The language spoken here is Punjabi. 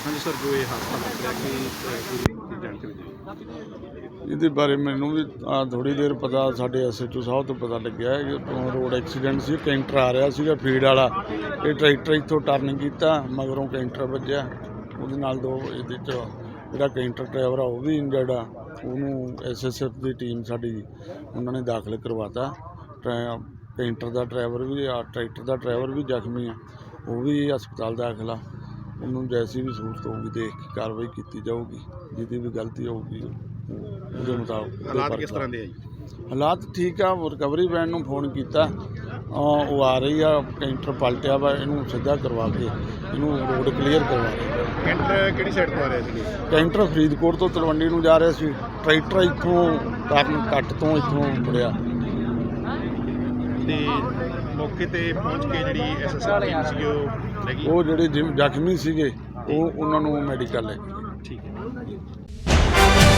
ਸਰ, ਜੋ ਇਹ ਹਾਦਸਾ ਵਾਪਰਿਆ, ਕਿ ਪੂਰੀ ਜਾਣਕਾਰੀ ਦਿਓ? ਇਹਦੇ ਬਾਰੇ ਮੈਨੂੰ ਵੀ ਥੋੜੀ ਦੇਰ ਪਤਾ, ਸਾਡੇ ਐਸਐਚਓ ਸਾਹਿਬ ਤੋਂ ਪਤਾ ਲੱਗਿਆ ਕਿ ਰੋਡ ਐਕਸੀਡੈਂਟ ਸੀ, ਕੈਂਟਰ ਆ ਰਿਹਾ ਸੀਗਾ ਫੀਡ ਵਾਲਾ। ਇਹ ਟਰੈਕਟਰ ਇੱਥੋਂ ਟਰਨ ਕੀਤਾ, ਮਗਰੋਂ ਕੈਂਟਰ ਵੱਜਿਆ। ਉਹਦੇ ਨਾਲ ਦੋ ਇਹਦੇ ਚ ਜਿਹੜਾ ਕੈਂਟਰ ਡਰਾਈਵਰ ਆ, ਉਹ ਵੀ ਇੰਜਰਡ ਆ। ਉਹਨੂੰ ਐਸਐਸਐਫ ਦੀ ਟੀਮ ਸਾਡੀ, ਉਹਨਾਂ ਨੇ ਦਾਖਲ ਕਰਵਾਤਾ। ਟਰੈ- ਕੈਂਟਰ ਦਾ ਡਰਾਈਵਰ ਵੀ ਆ, ਟਰੈਕਟਰ ਦਾ ਡਰਾਈਵਰ ਵੀ ਜ਼ਖਮੀ ਆ। ਉਹ ਵੀ ਹਸਪਤਾਲ ਦਾਖਲ ਆ। ਉਹਨੂੰ ਜੈਸੀ ਵੀ ਸਹੂਲਤ ਹੋਊਗੀ ਦੇਖ ਕੇ ਕਾਰਵਾਈ ਕੀਤੀ ਜਾਊਗੀ ਜਿਹਦੀ ਵੀ ਗਲਤੀ ਹੋਊਗੀ ਉਹ- ਉਹਦੇ ਮੁਤਾਬਕ ਹਾਲਾਤ ਕਿਸ ਤਰ੍ਹਾਂ ਦੇ ਆ ਜੀ? ਹਾਲਾਤ ਠੀਕ ਆ ਰਿਕਵਰੀ ਵੈਨ ਨੂੰ ਫੋਨ ਕੀਤਾ। ਅਹ ਉਹ ਆ ਰਹੀ ਆ ਕੈਂਟਰ ਪਲਟਿਆ ਵਾ ਇਹਨੂੰ ਸਿੱਧਾ ਕਰਵਾ ਕੇ ਇਹਨੂੰ ਰੋਡ ਕਲੀਅਰ ਕਰਵਾ ਰਹੇ। ਕੈਂਟਰ ਕਿਹੜੀ ਸਾਈਡ ਤੋਂ ਆ ਰਿਹਾ ਸੀ? ਕੈਂਟਰ ਫਰੀਦਕੋਟ ਤੋਂ ਤਲਵੰਡੀ ਨੂੰ ਜਾ ਰਿਹਾ ਸੀ। ਟਰੈਕਟਰ ਇੱਥੋਂ ਕਾਰਨ ਕੱਟ ਤੋਂ ਇੱਥੋਂ ਮੁੜਿਆ। ਤੇ ਮੌਕੇ ਤੇ ਪਹੁੰਚ ਕੇ ਜਿਹੜੀ ਐਸਐਸਆਰ ਟੀਮ ਸੀ ਉਹ ਲੈ ਗਈ ਉਹ ਜਿਹੜੇ ਜਿਮ- ਜ਼ਖਮੀ ਸੀਗੇ ਉਹ ਉਹਨਾਂ ਨੂੰ ਮੈਡੀਕਲ ਲੈ ਗਏ। ਠੀਕ ਹੈ।